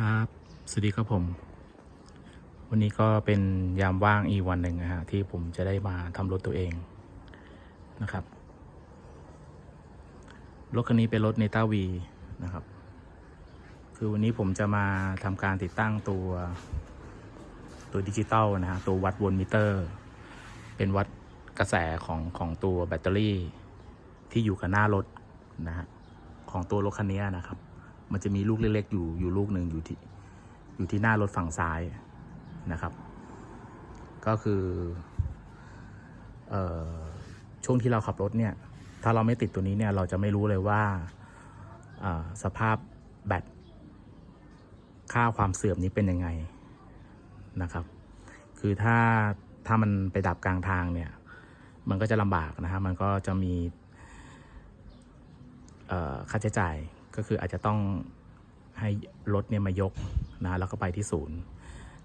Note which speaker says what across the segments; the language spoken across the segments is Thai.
Speaker 1: ครับ สวัสดีครับผม วันนี้ก็เป็นยามว่างอีกวันหนึ่งนะฮะที่ผมจะได้มาทำรถตัวเองนะครับ รถคันนี้เป็นรถเนต้าวีนะครับ คือวันนี้ผมจะมาทำการติดตั้งตัวตัวดิจิตอลนะฮะตัววัดวนมิเตอร์ เป็นวัดกระแสของของตัวแบตเตอรี่ที่อยู่กับหน้ารถนะฮะของตัวรถคันนี้นะครับ มันจะมีลูกเล็กๆอยู่อยู่ลูกหนึ่งอยู่ที่อยู่ที่หน้ารถฝั่งซ้ายนะครับ ก็คือออช่วงที่เราขับรถเนี่ย ถ้าเราไม่ติดตัวนี้เนี่ยเราจะไม่รู้เลยว่าสภาพแบตค่าความเสื่อมนี้เป็นยังไงนะครับ คือถ้าถ้ามันไปดับกลางทางเนี่ย มันก็จะลำบากนะฮะมันก็จะมีค่าใช้จ่าย ก็คืออาจจะต้องให้รถเนี่ยมายกนะแล้วก็ไปที่ศูนย์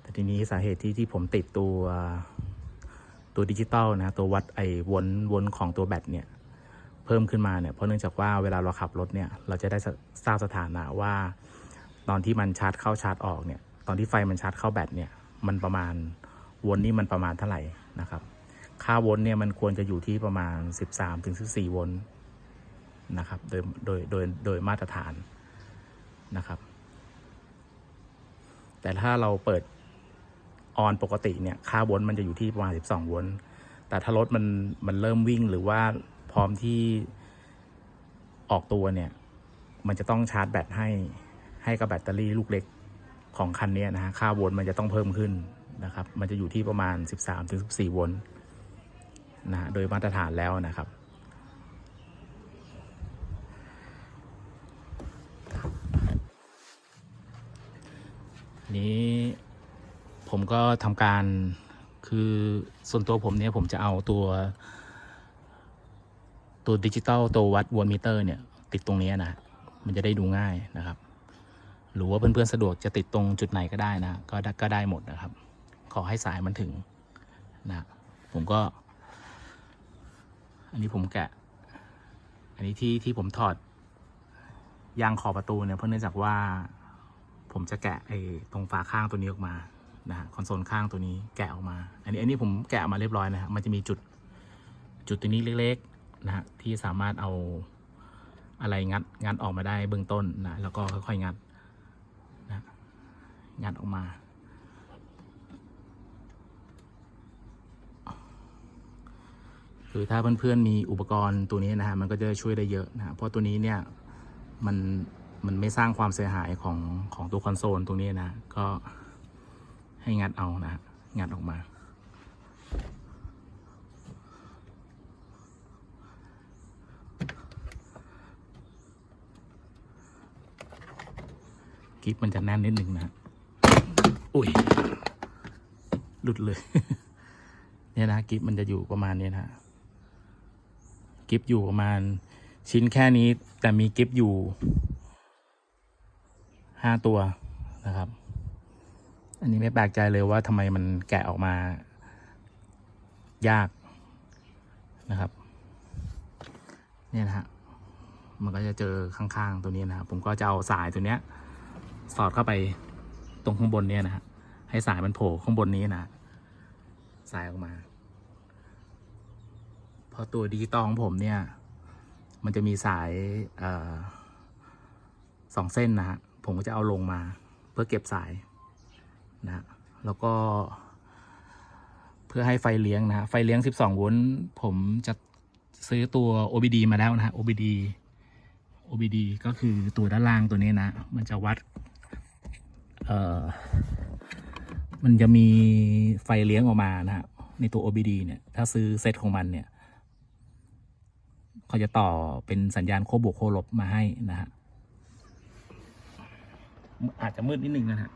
Speaker 1: แต่ทีนี้สาเหตุที่ที่ผมติดตัวตัวดิจิตอลนะตัววัดไอ้วนวนของตัวแบตเนี่ยเพิ่มขึ้นมาเนี่ยเพราะเนื่องจากว่าเวลาเราขับรถเนี่ยเราจะได้ทราบสถานะว่า ตอนที่มันชาร์จเข้าชาร์จออกเนี่ยตอนที่ไฟมันชาร์จเข้าแบตเนี่ยมันประมาณวนนี่มันประมาณเท่าไหร่นะครับ ค่าวนเนี่ยมันควรจะอยู่ที่ประมาณ 13ถึง14โวลต์ นะครับ โดยโดยโดยโดยมาตรฐานนะครับ แต่ถ้าเราเปิดออนปกติเนี่ยค่าวลต์มันจะอยู่ที่ประมาณ 12วลต์แต่ถ้ารถมันมันเริ่มวิ่งหรือว่าพร้อมที่ออกตัวเนี่ย มันจะต้องชาร์จแบตให้ให้กับแบตเตอรี่ลูกเล็กของคันนี้นะฮะ ค่าวลต์มันจะต้องเพิ่มขึ้นนะครับ มันจะอยู่ที่ประมาณ 13-14วลต์นะฮะ โดยมาตรฐานแล้วนะครับ นี้ผมก็ทำการคือส่วนตัวผมเนี่ยผมจะเอาตัวตัวดิจิตอลตัววัดวนมิเตอร์เนี่ย ติดตรงนี้นะ มันจะได้ดูง่ายนะครับ หรือว่าเพื่อนๆสะดวกจะติดตรงจุดไหนก็ได้นะ ก็ก็ได้หมดนะครับ ขอให้สายมันถึงนะผมก็ อันนี้ผมแกะ อันนี้ที่ที่ผมถอดยางขอบประตูเนี่ยเพราะเนื่องจากว่า ผมจะแกะไอ้ตรงฝาข้างตัวนี้ออกมานะฮะคอนโซลข้างตัวนี้แกะออกมา อันนี้อันนี้ผมแกะมาเรียบร้อยนะฮะมันจะมีจุดจุดตัวนี้เล็กๆนะฮะที่สามารถเอาอะไรงัดงัดออกมาได้เบื้องต้นนะแล้วก็ค่อยๆงัดนะงัดออกมา คือถ้าเพื่อนๆมีอุปกรณ์ตัวนี้นะฮะมันก็จะช่วยได้เยอะนะฮะเพราะตัวนี้เนี่ยมัน มันไม่สร้างความเสียหายของของตัวคอนโซลตรงนี้นะ ก็ให้งัดเอานะ งัดออกมา กิฟมันจะแน่นนิดนึงนะ อุ้ย หลุดเลย เนี่ยนะกิฟมันจะอยู่ประมาณนี้นะฮะกิฟอยู่ประมาณชิ้นแค่นี้แต่มีกิฟอยู่ ห้าตัวนะครับ อันนี้ไม่แปลกใจเลยว่าทำไมมันแกะออกมา ยากนะครับ เนี่ยนะฮะมันก็จะเจอข้างๆตัวนี้นะครับ ผมก็จะเอาสายตัวเนี้ย สอดเข้าไปตรงข้างบนเนี่ยนะฮะให้สายมันโผล่ข้างบนนี้นะ สายออกมาพราะตัวดิจิตอลของผมเนี่ย มันจะมีสายออสองเส้นนะฮะ ผมก็จะเอาลงมาเพื่อเก็บสายนะแล้วก็ เพื่อให้ไฟเลี้ยงนะฮะไฟเลี้ยง 12 โวลต์ผมจะซื้อตัว OBD มาแล้วนะฮะ OBD OBD ก็คือตัวด้านล่างตัวนี้นะ มันจะวัด เอ่อ มันจะมีไฟเลี้ยงออกมานะฮะ ในตัว OBD เนี่ย ถ้าซื้อเซตของมันเนี่ย เขาจะต่อเป็นสัญญาณโคบวกโคลบมาให้นะฮะ อาจจะมืดนิดนึงนะฮะ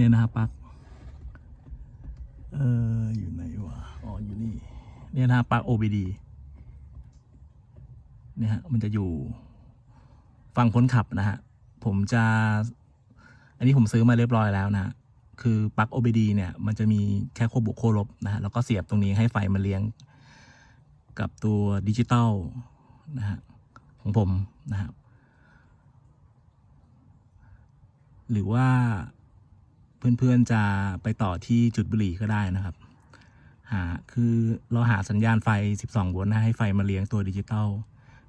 Speaker 1: เนี่ยนะปลั๊กเอออยู่ไหนวะอ๋ออยู่นี่เนี่ยนะปลั๊ก OBD เนี่ยฮะมันจะอยู่ฝั่งคนขับนะฮะผมจะ อันนี้ผมซื้อมาเรียบร้อยแล้วนะ คือปลั๊ก OBD เนี่ยมันจะมีแค่โคบวกโคลบนะฮะแล้วก็เสียบตรงนี้ให้ไฟมาเลี้ยงกับตัวดิจิตอลนะฮะของผมนะครับหรือว่า เพื่อนๆจะไปต่อที่จุดบุหรี่ก็ได้นะครับ หาคือเราหาสัญญาณไฟ 12 โวลต์นะให้ไฟมาเลี้ยงตัวดิจิตอล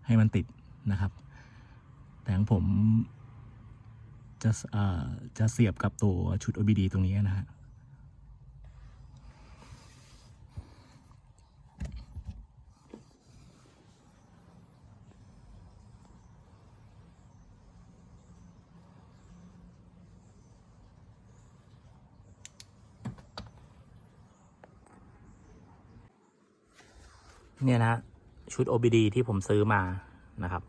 Speaker 1: ให้มันติดนะครับ แต่ของผมจะเอ่อจะเสียบกับตัวชุด OBD ตรงนี้นะฮะ เนี่ยนะชุด OBD ที่ผมซื้อมานะครับ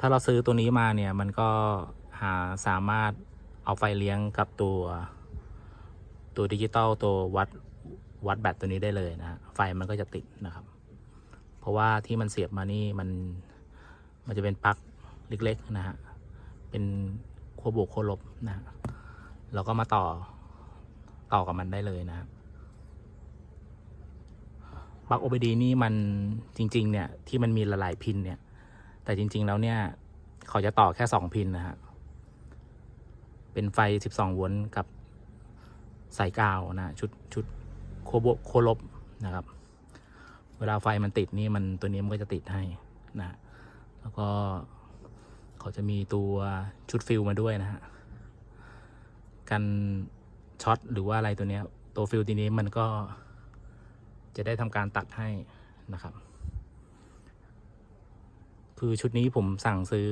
Speaker 1: ถ้าเราซื้อตัวนี้มาเนี่ย มันก็หาสามารถเอาไฟเลี้ยงกับตัวตัวดิจิตอลตัววัดวัดแบตตัวนี้ได้เลยนะฮะไฟมันก็จะติดนะครับ เพราะว่าที่มันเสียบมานี่มันมันจะเป็นปลั๊กเล็กๆนะฮะ เป็นขั้วบวกขั้วลบนะฮะเราก็มาต่อ ต่อกับมันได้เลยนะครับปลั๊ก OBD นี่มันจริง ๆ เนี่ย ที่มันมีหลายๆพินเนี่ย แต่จริง ๆ แล้วเนี่ยเขาจะต่อแค่สองพินนะฮะเป็นไฟ 12 โวลต์กับสายกาวนะชุดชุดโคโบโคลบนะครับ เวลาไฟมันติดนี่มันตัวนี้มันก็จะติดให้นะแล้วก็เขาจะมีตัวชุดฟิลมาด้วยนะฮะกัน ช็อตหรือว่าอะไรตัวเนี้ยตัวฟิลตัวนี้มันก็จะได้ทำการตัดให้นะครับ คือชุดนี้ผมสั่งซื้อ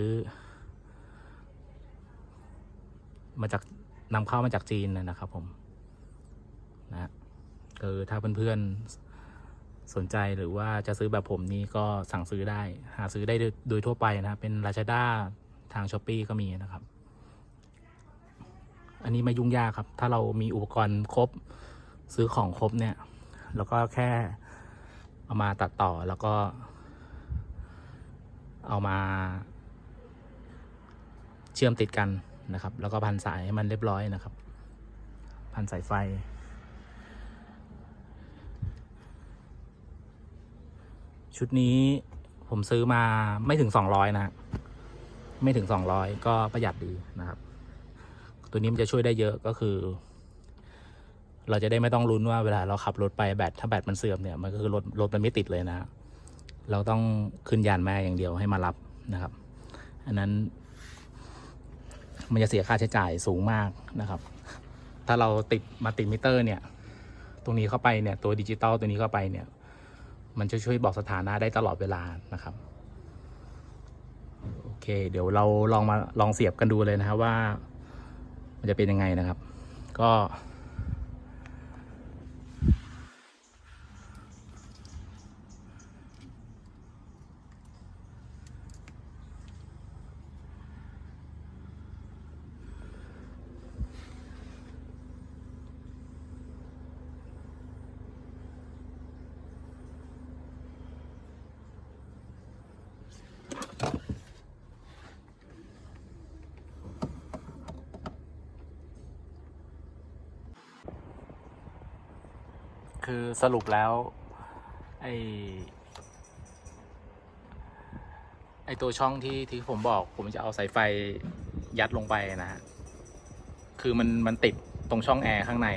Speaker 1: มาจากนำเข้ามาจากจีนนะครับผมนะคือถ้าเพื่อนๆสนใจหรือว่าจะซื้อแบบผมนี่ก็สั่งซื้อได้ หาซื้อได้โดยโดยทั่วไปนะ เป็น Lazada ทาง s h อ p e e ก็มีนะครับ อันนี้ไม่ยุ่งยากครับ ถ้าเรามีอุปกรณ์ครบซื้อของครบเนี่ยแล้วก็แค่เอามาตัดต่อแล้วก็ เอามา เชื่อมติดกันนะครับ แล้วก็พันสายให้มันเรียบร้อยนะครับ พันสายไฟ ชุดนี้ผมซื้อมาไม่ถึงสองร้อยนะ ไม่ถึงสองร้อยก็ประหยัดดีนะครับ ตัวนี้มันจะช่วยได้เยอะก็คือ เราจะได้ไม่ต้องลุ้นว่าเวลาเราขับรถไปแบตถ้าแบตมันเสื่อมเนี่ยมันก็คือรถรถมันไม่ติดเลยนะ เราต้องขึ้นยานแม่อย่างเดียวให้มารับนะครับ อันนั้น มันจะเสียค่าใช้จ่ายสูงมากนะครับ ถ้าเราติดมาติดมิเตอร์ เนี่ย ตรงนี้เข้าไปเนี่ยตัวดิจิตอลตัวนี้เข้าไปเนี่ย มันจะช่วยบอกสถานะได้ตลอดเวลานะครับโอเค เดี๋ยวเราลองมาลองเสียบกันดูเลยนะครับว่า มันจะเป็นยังไงนะครับ ก็ คือสรุปแล้ว ไอไอตัวช่องที่ที่ผมบอก ผมจะเอาสายไฟยัดลงไปนะฮะคือมันมันติดตรงช่องแอร์ข้างใน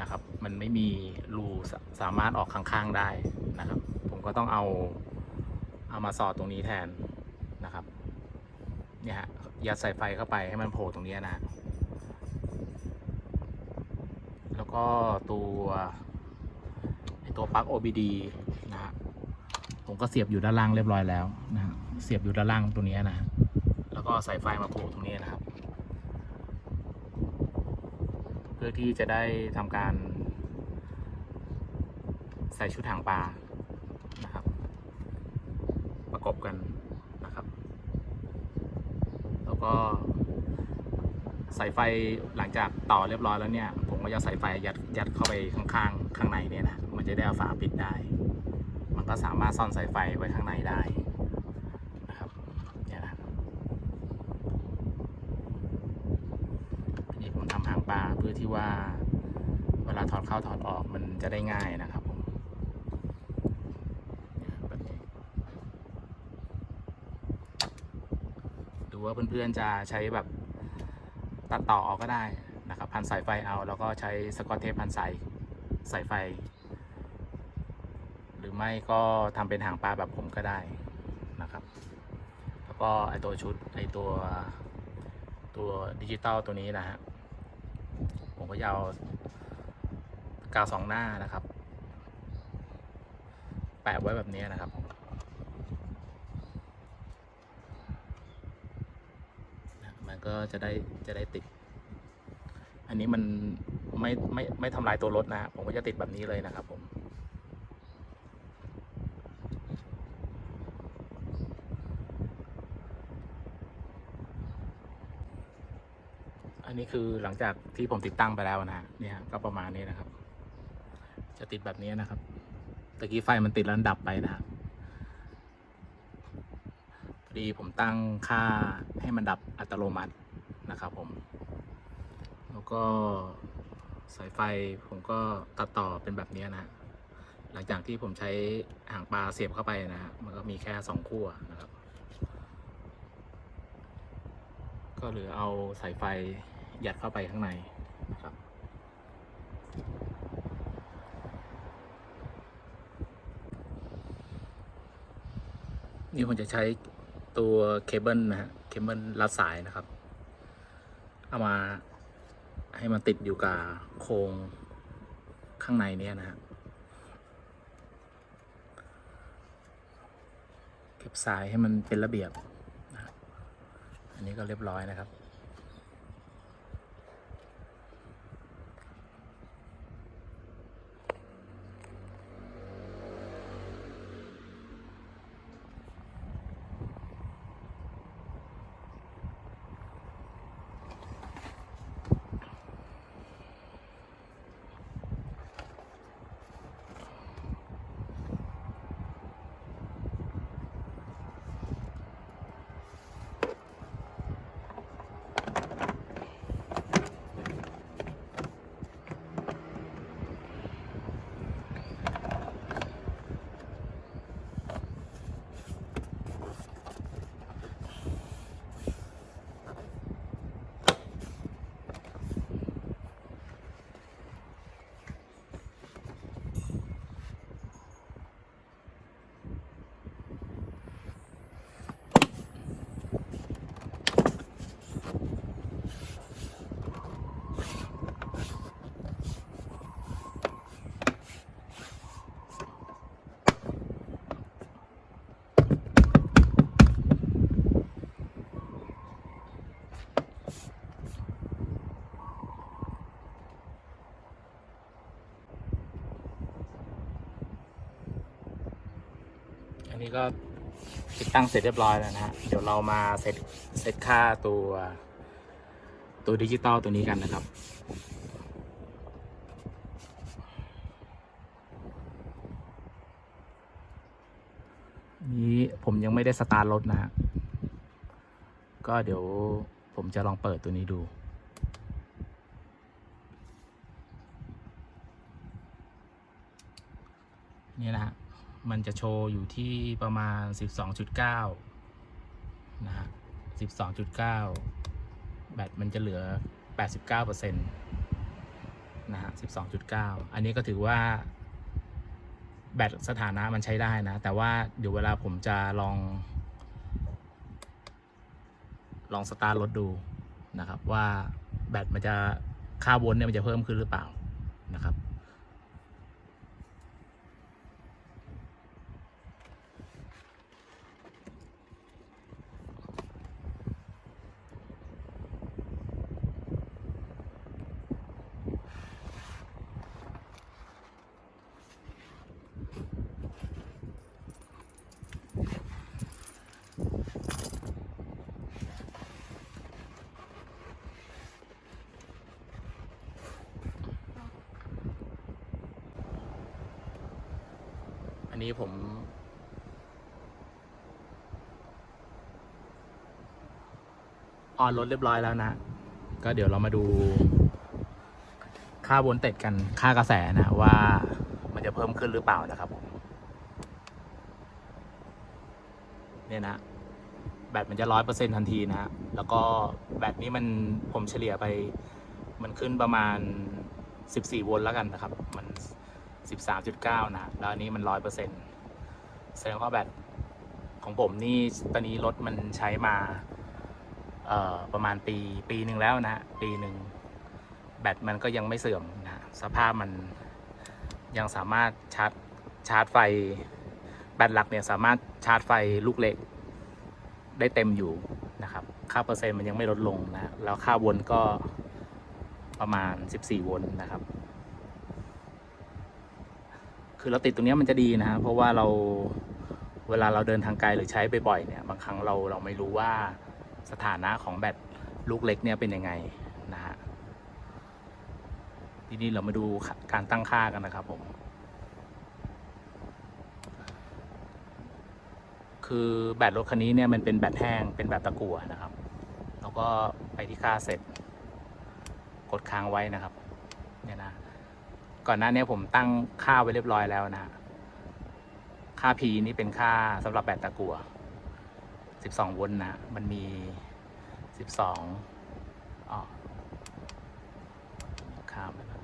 Speaker 1: นะครับ มันไม่มีรูสาสามารถออกข้างๆได้นะครับ ผมก็ต้องเอาเอามาสอดตรงนี้แทนนะครับเนี่ยฮะยัดสายไฟเข้าไปให้มันโผล่ตรงนี้นะฮะแล้วก็ตัว ตัวปลั๊ก OBD นะฮะผมก็เสียบอยู่ด้านล่างเรียบร้อยแล้วนะเสียบอยู่ด้านล่างตรงนี้นะ แล้วก็ใสายไฟมาโผล่ตรงนี้นะครับ เพื่อที่จะได้ทำการ ใส่ชุดหางปลานะครับ ประกบกันนะครับ แล้วก็สายไฟหลังจากต่อเรียบร้อยแล้วเนี่ย ผมก็จะใส่ไฟยัดยัดเข้าไปข้างๆ ข้างในเนี่ยนะ จะได้เอาฝาปิดได้ มันก็สามารถซ่อนสายไฟไว้ข้างในได้นะครับเนี่ยนะนี่ผมทำหางปลาเพื่อที่ว่า เวลาถอดเข้าถอดออกมันจะได้ง่ายนะครับผมแบบนี้หรือว่าเพื่อนๆจะใช้แบบตัดต่อเอาก็ได้นะครับพันสายไฟเอาแล้วก็ใช้สกอตเทปพันสายสายไฟ ไม่ก็ทำเป็นหางปลาแบบผมก็ได้นะครับ แล้วก็ไอตัวชุดไอตัวตัวดิจิตอลตัวนี้นะฮะผมก็จะเอากาวสองหน้านะครับ แปะไว้แบบนี้นะครับมันก็จะได้จะได้ติด อันนี้มันไม่ไม่ไม่ทำลายตัวรถนะฮะผมก็จะติดแบบนี้เลยนะครับผม อันนี้คือหลังจากที่ผมติดตั้งไปแล้วนะเนี่ยก็ประมาณนี้นะครับ จะติดแบบนี้นะครับตะกี้ไฟมันติดแล้วดับไปนะฮะพอดีผมตั้งค่าให้มันดับอัตโนมัตินะครับผม แล้วก็สายไฟผมก็ตัดต่อเป็นแบบนี้นะฮะหลังจากที่ผมใช้หางปลาเสียบเข้าไปนะฮะมันก็มีแค่สองขั้วนะครับ ก็เหลือเอาสายไฟ ยัดเข้าไปข้างในนะครับ นี่ผมจะใช้ตัวเคเบิลนะฮะเคเบิลรัดสายนะครับ เอามาให้มันติดอยู่กับโครงข้างในเนี้ยนะฮะเก็บสายให้มันเป็นระเบียบ อันนี้ก็เรียบร้อยนะครับ นี้ก็ติดตั้งเสร็จเรียบร้อยแล้วนะฮะ เดี๋ยวเรามาเซตเซตค่าตัว ตัวดิจิตอลตัวนี้กันนะครับ นี้ผมยังไม่ได้สตาร์ทรถนะฮะ ก็เดี๋ยวผมจะลองเปิดตัวนี้ดูนี่นะฮะ มันจะโชว์อยู่ที่ประมาณ 12.9 นะฮะ 12.9 แบตมันจะเหลือ 89%นะฮะ 12.9 อันนี้ก็ถือว่า แบตสถานะมันใช้ได้นะ แต่ว่าเดี๋ยวเวลาผมจะลอง ลองสตาร์ทรถดูนะครับว่าแบตมันจะค่าโวลต์เนี่ยมันจะเพิ่มขึ้นหรือเปล่านะครับ นี้ผม ออนรถเรียบร้อยแล้วนะ ก็เดี๋ยวเรามาดู ค่าวนเต็ดกันค่ากระแสนะว่ามันจะเพิ่มขึ้นหรือเปล่านะครับผมเนี่ยนะ แบตมันจะร้อยเปอร์เซ็นทันทีนะฮะแล้วก็แบตนี้มันผมเฉลี่ยไป มันขึ้นประมาณ14โวลต์แล้วกันนะครับ มัน 13.9 นะแล้วอันนี้มันร้อยเปอร์เซ็นต์แสดงว่าแบตของผมนี่ตอนนี้รถมันใช้มาประมาณปีปีหนึ่งแล้วนะ ปีหนึ่งแบตมันก็ยังไม่เสื่อมนะฮะสภาพมันยังสามารถชาร์จชาร์จไฟ แบตหลักเนี่ยสามารถชาร์จไฟลูกเล็ก ได้เต็มอยู่นะครับ ค่าเปอร์เซ็นต์มันยังไม่ลดลงนะ แล้วค่าวนก็ประมาณ 14โวลต์นะครับ คือเราติดตรงนี้มันจะดีนะฮะเพราะว่าเราเวลาเราเดินทางไกลหรือใช้บ่อยๆเนี่ยบางครั้งเราเราไม่รู้ว่าสถานะของแบตลูกเล็กเนี่ยเป็นยังไงนะฮะทีนี้เรามาดูการตั้งค่ากันนะครับผม คือแบตรถคันนี้เนี่ยมันเป็นแบตแห้งเป็นแบบตะกั่วนะครับ แล้วก็ไปที่ค่าเสร็จ กดค้างไว้นะครับเนี่ยนะ ก่อนหน้านี้ผมตั้งค่าไว้เรียบร้อยแล้วนะค่า P นี่เป็นค่าสำหรับแบตตะกั่ว12โวลต์นะ มันมี 12อ๋อข้ามไปแล้ว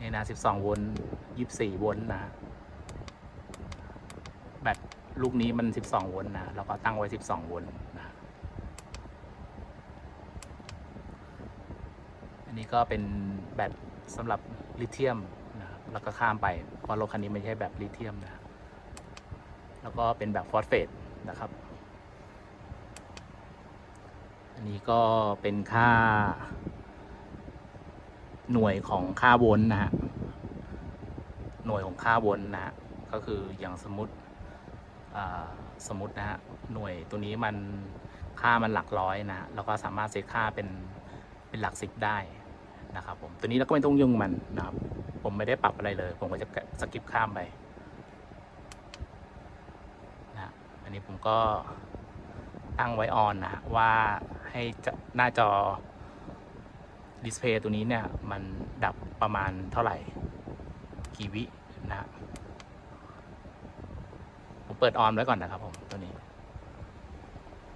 Speaker 1: นี่นะ12โวลต์24โวลต์นะ แบตลูกนี้มัน 12โวลต์นะแล้วก็ตั้งไว้ 12โวลต์นะ อันนี้ ก็เป็นแบตสำหรับลิเธียมนะครับแล้วก็ข้ามไปเพราะรถคันนี้ไม่ใช่แบบลิเธียมนะแล้วก็เป็นแบบฟอสเฟตนะครับ อันนี้ก็เป็นค่า หน่วยของค่าวนนะฮะหน่วยของค่าวนนะฮะก็คืออย่างสมมติสมมตินะฮะหน่วยตัวนี้มันค่ามันหลักร้อยนะฮะแล้วก็สามารถเซตค่าเป็นเป็นหลักสิบได้ นะครับผมตัวนี้เราก็ไม่ต้องยุ่งมันนะครับ ผมไม่ได้ปรับอะไรเลย ผมก็จะสกิปข้ามไปนะฮะอันนี้ผมก็ตั้งไว้ออนนะฮะว่าให้จะหน้าจอดิสเพย์ตัวนี้เนี่ย มันดับประมาณเท่าไหร่กี่วินะฮะผมเปิดออนไว้ก่อนนะครับผมตัวนี้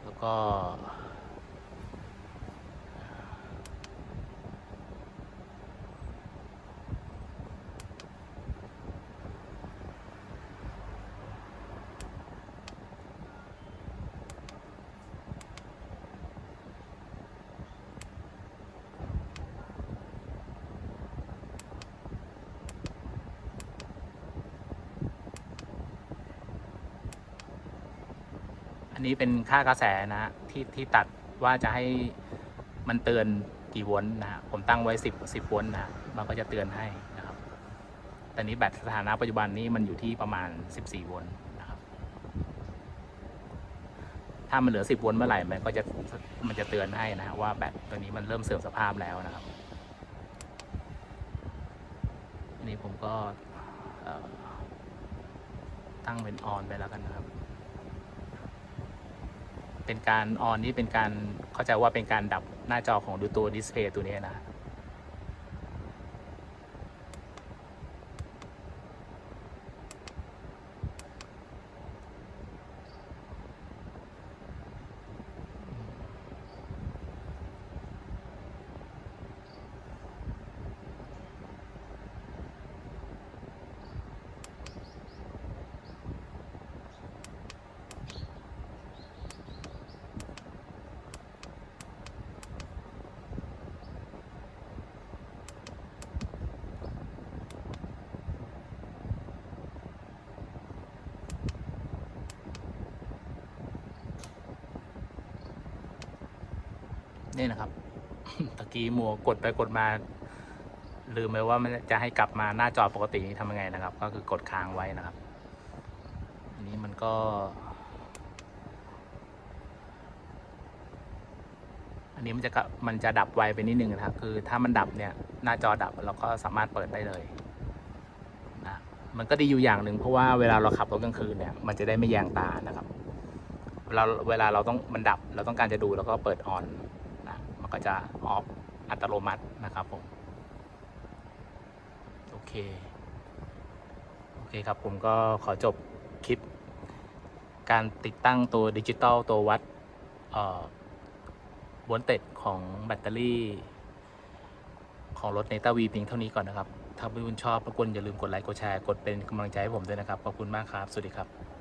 Speaker 1: แล้วก็ อั นี้เป็นค่ากระแสนะฮะที่ที่ตัดว่าจะให้มันเตือนกี่โวลต์นะฮะผมตั้งไว้ 10 10โวลต์นะฮะมันก็จะเตือนให้นะครับแต่นี้แบตสถานะปัจจุบันนี้มันอยู่ที่ประมาณ 14โวลต์นะครับถ้ามันเหลือ 10โวลต์เมื่อไหร่มันก็จะมันจะเตือนให้นะฮะว่าแบตตัวนี้มันเริ่มเสื่อมสภาพแล้วนะครับอันนี้ผมก็ตั้งเป็นออนไปแล้วกันนะครับ เป็นการออนนี่เป็นการเข้าใจว่าเป็นการดับหน้าจอของดูตัวดิสเพย์ตัวนี้นะ นี่นะครับตะกี้มัวกดไปกดมา ลืมไปว่ามันจะให้กลับมาหน้าจอปกตินี้ทำยังไงนะครับ ก็คือกดค้างไว้นะครับอันนี้มันก็ อันนี้มันจะมันจะดับไวไปนิดนึงนะครับ คือถ้ามันดับเนี่ย หน้าจอดับเราก็สามารถเปิดได้เลยนะมันก็ดีอยู่อย่างหนึ่งเพราะว่าเวลาเราขับรถกลางคืนเนี่ย มันจะได้ไม่แยงตานะครับเวลาเวลาเราต้องมันดับ เราต้องการจะดูแล้วก็เปิดออน ก็จะออฟอัตโนมัตินะครับผม โอเค โอเคครับผมก็ขอจบคลิป การติดตั้งตัวดิจิตอลตัววัดวอลเต็ดของแบตเตอรี่ ของรถเนต้าวีเพียงเท่านี้ก่อนนะครับ ถ้าเพื่อนๆชอบรบกวนอย่าลืมกดไลค์กดแชร์กดเป็นกำลังใจให้ผมด้วยนะครับ ขอบคุณมากครับ สวัสดีครับ